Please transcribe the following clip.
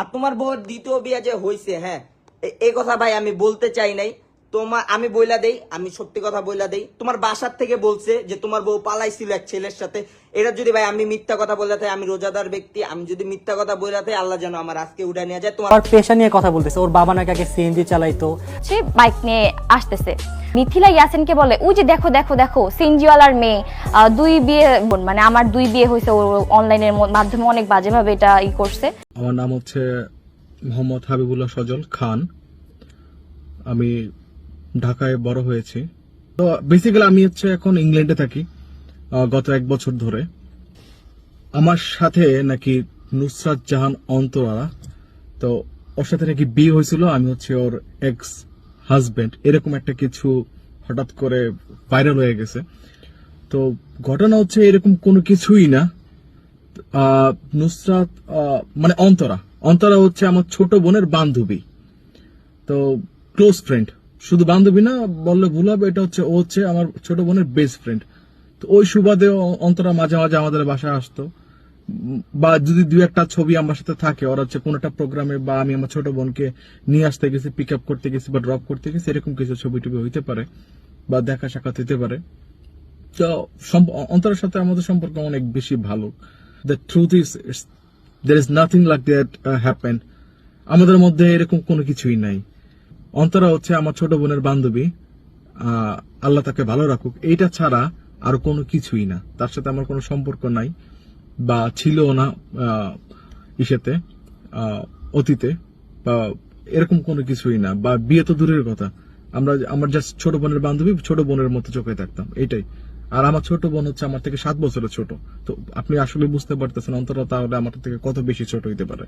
আর তোমার বউয়ের দ্বিতীয় বিয়ে যে হয়েছে হ্যাঁ এ- কথা ভাই আমি বলতে চাই নাই। তোমার আমি বইলা দেই আমি সত্যি কথা বইলা দেই। তোমার বাসার থেকে বলছে যে তোমার বউ পালাইছিল এক ছেলের সাথে। এটা যদি ভাই আমি মিথ্যা কথা বলে থাকি আমি রোজাদার ব্যক্তি আমি যদি মিথ্যা কথা বইলা থাকি আল্লাহ যেন আমার আজকে উঠে নিয়ে যায়। তোমার পেশা নিয়ে কথা বলতেছে। ওর বাবা নাকি আগে সিএনজি চালাইতো। সে বাইক নিয়ে আসতেছে। মিথিলা ইয়াসিনকে বলে ওই যে দেখো দেখো দেখো সিনজিওয়ালার মেয়ে আহ, দুই বিয়ে বোন, মানে আমার দুই বিয়ে হয়েছে ও অনলাইনের মাধ্যমে অনেক বাজেভাবে এটা ই করছে। আমার নাম হচ্ছে মোহাম্মদ হাবিবুল্লাহ সজল খান। আমি ঢাকায় বড় হয়েছি। তো বেসিক্যালি আমি হচ্ছে এখন ইংল্যান্ডে থাকি গত এক বছর ধরে। আমার সাথে নাকি নুসরাত জাহান অন্তরা তো ওর সাথে নাকি বিয়ে হয়েছিল, আমি হচ্ছে ওর এক্স হাজবেন্ড এরকম একটা কিছু হঠাৎ করে ভাইরাল হয়ে গেছে। তো ঘটনা হচ্ছে এরকম কোনো কিছুই না। নুসরাত মানে অন্তরা। অন্তরা হচ্ছে আমার ছোট বোনের বান্ধবী। তো ক্লোজ ফ্রেন্ড শুধু বান্ধবী না, বললে ভুল হবে, এটা হচ্ছে, ও হচ্ছে আমার ছোট বোনের বেস্ট ফ্রেন্ড তো ওই সুবাদে অন্তরা মাঝে মাঝে আমাদের বাসায় আসতো। বা যদি দু একটা ছবি আমার সাথে থাকে, ওরা হচ্ছে কোনো একটা প্রোগ্রামে বা আমি আমার ছোট বোনকে নিয়ে আসতে গেছি পিক আপ করতে গেছি বা ড্রপ করতে গেছি, এরকম কিছু ছবি টবি হইতে পারে বা দেখা সাক্ষাৎ হইতে পারে। তো অন্তরের সাথে আমাদের সম্পর্ক অনেক বেশি ভালো। The truth is there is nothing like that happen আমাদের মধ্যে এরকম কোনো কিছুই নাই। অন্তরা হচ্ছে আমার ছোট বোনের বান্ধবী। আল্লাহ তাকে ভালো রাখুক। এইটা ছাড়া আর কোনো কিছুই না। তার সাথে আমার কোনো সম্পর্ক নাই বা ছিলও না ইসেতে অতীতে বা এরকম কোনো কিছুই না বা বিয়ে তো দূরের কথা। আমরা, আমার জাস্ট ছোট বোনের বান্ধবী, ছোট বোনের মতো চোখে থাকতাম। এটাই আর আমার ছোট বোন হচ্ছে আমার থেকে সাত বছরের ছোট। তো আপনি আসলে বুঝতে পারতেছেন অন্তরা তাহলে আমার থেকে কত বেশি ছোট হইতে পারে।